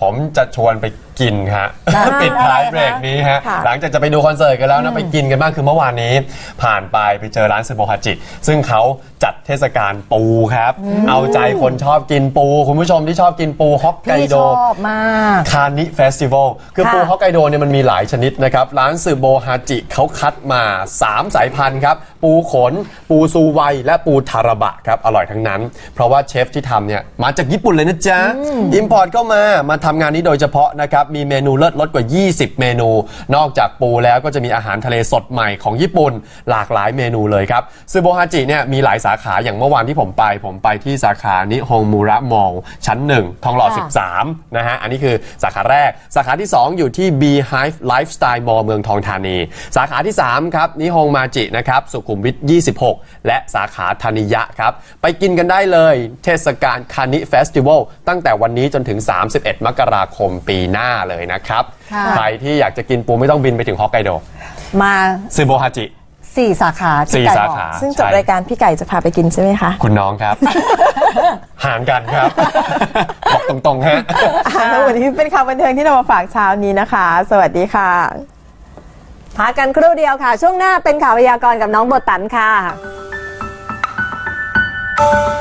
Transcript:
ผมจะชวนไปกินฮะได้ปิดท้ายได้เบรกนี้ฮะ ค่ะ หลังจากจะไปดูคอนเสิร์ตกันแล้วนะไปกินกันบ้างคือเมื่อวานนี้ ผ่านไปไปเจอร้านซึโบฮาจิ ซึ่งเขาจัดเทศกาลปูครับ เอาใจคนชอบกินปู คุณผู้ชมที่ชอบกินปูฮอกไกพี่โด ชอบมาก คานิเฟสติวัลคือค่ะปูฮอกไกโดเนี่ยมันมีหลายชนิดนะครับ ร้านซึโบฮาจิเขาคัดมา 3 สายพันธุ์ครับ ปูขน ปูซูไว และปูทาราบะครับ อร่อยทั้งนั้น เพราะว่าเชฟที่ทำเนี่ย มาจากญี่ปุ่นเลยนะจ๊ะ อิมพอร์ตเข้ามามาททำงานนี้โดยเฉพาะนะครับ มีเมนูเลิศลดกว่า 20 เมนู นอกจากปูแล้วก็จะมีอาหารทะเลสดใหม่ของญี่ปุ่น หลากหลายเมนูเลยครับซึโบฮาจิเนี่ยมีหลายสาขาอย่างเมื่อวานที่ผมไป ผมไปที่สาขานิฮงมูระมอลชั้น 1 ทองหล่อ 13 นะฮะ อันนี้คือสาขาแรก สาขาที่ 2 อยู่ที่ Beehive Lifestyle Mall เมืองทองธานี สาขาที่ 3 ครับนิฮงมาจินะครับสุขุมวิท 26 และสาขาธานิยะครับ ไปกินกันได้เลย เทศกาลคานิเฟสติวัลตั้งแต่วันนี้จนถึง 31 มกราคมปีหน้าเลยนะครับ ค่ะ ใครที่อยากจะกินปูไม่ต้องบินไปถึงฮอกไกโดมาซึโบฮาจิ สี่สาขาที่สี่ไก่สาบอก ขา ซึ่งจบใช่รายการพี่ไก่จะพาไปกินใช่ไหมคะ คุณน้องครับหารกันครับ บอกตรงๆฮะ อ่าแล้ววันนี้เป็นข่าวบันเทิงที่เรามาฝากเช้านี้นะคะ สวัสดีค่ะ พักกันครู่เดียวค่ะ ช่วงหน้าเป็นข่าวพยากรณ์กับน้องโบตันค่ะ Thank